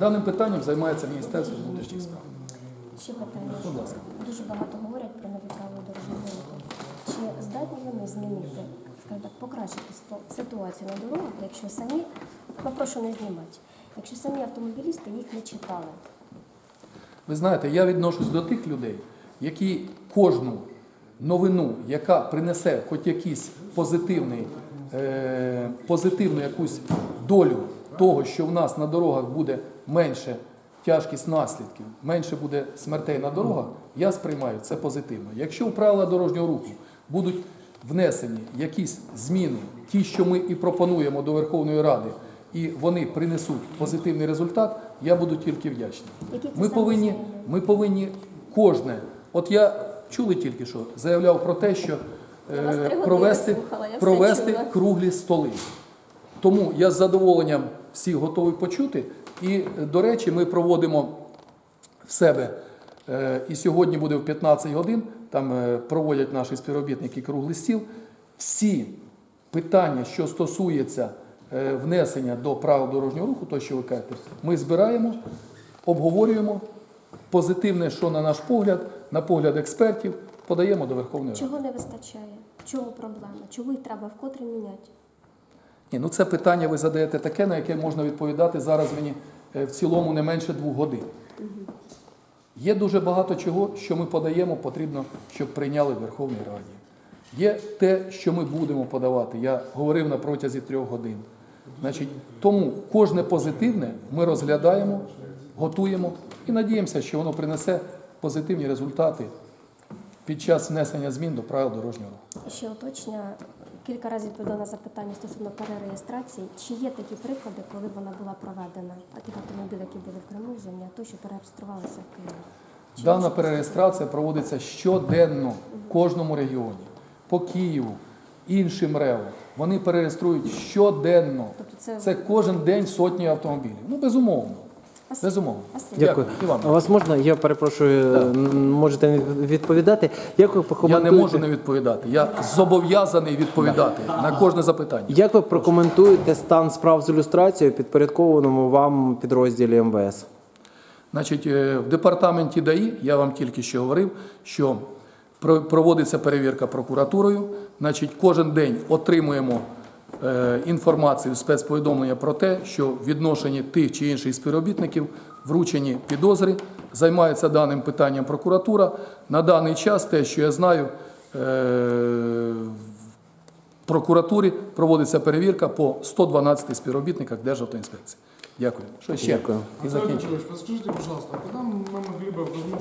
Даним питанням займається Міністерство внутрішніх справ. Ще питання. Будь ласка. Дуже багато говорять про нові правила дорожнього руху. Чи здатні вони змінити, скажімо так, покращити ситуацію на дорогах, якщо самі, ну прошу не знімати, якщо самі автомобілісти їх не читали? Ви знаєте, я відношусь до тих людей, які кожну новину, яка принесе хоч якийсь позитивний, е, позитивну якусь долю того, що в нас на дорогах буде менше тяжкість наслідків, менше буде смертей на дорогах, я сприймаю це позитивно. Якщо в правила дорожнього руху будуть внесені якісь зміни, ті, що ми і пропонуємо до Верховної Ради, і вони принесуть позитивний результат, я буду тільки вдячний. Ми повинні, ми повинні кожне. От я чули тільки що, заявляв про те, що е, провести, провести круглі столи. Тому я з задоволенням всіх готовий почути. І, е, до речі, ми проводимо в себе. е, І сьогодні буде в 15 годин. Там е, проводять наші співробітники круглий стіл. Всі питання, що стосуються внесення до правил дорожнього руху, то що ви кажете, ми збираємо, обговорюємо. Позитивне, що на наш погляд, на погляд експертів, подаємо до Верховної Ради. Чого не вистачає? В чому проблема? Чого їх треба вкотре міняти? Ні, ну це питання ви задаєте таке, на яке можна відповідати зараз мені е, в цілому не менше двох годин. Є дуже багато чого, що ми подаємо, потрібно, щоб прийняли в Верховній Раді. Є те, що ми будемо подавати. Я говорив на протязі трьох годин. Значить, тому кожне позитивне ми розглядаємо, готуємо і надіємося, що воно принесе позитивні результати під час внесення змін до правил дорожнього руху. Ще уточнення. Кілька разів відповідала на запитання стосовно перереєстрації. Чи є такі приклади, коли вона була проведена? А тих автомобілів, які були в Криму, зоні АТО, що перереєструвалися в Києві? Чи Дана перереєстрація проводиться щоденно в кожному регіоні, по Києву, іншим РЕО. Вони перереєструють щоденно. Тобто це- Це кожен день сотні автомобілів. Ну, безумовно. Безумовно. Дякую. Іван. А вас можна? Я перепрошую, м, можете не відповідати. Як ви Я прокоментуєте? не можу не відповідати. Я зобов'язаний відповідати на кожне запитання. Як ви прокоментуєте стан справ з ілюстрацією підпорядкованому вам підрозділі МВС? Значить, е, в департаменті ДАІ, я вам тільки що говорив, що про- проводиться перевірка прокуратурою. Значить, кожен день отримуємо е, інформацію, спецповідомлення про те, що в відношенні тих чи інших співробітників вручені підозри, займається даним питанням прокуратура. На даний час, те, що я знаю, е, в прокуратурі проводиться перевірка по 112 співробітниках Державтоінспекції. Дякую. Що ще? Дякую. І. Петрович, подскажите, пожалуйста, когда мы могли бы, возможно,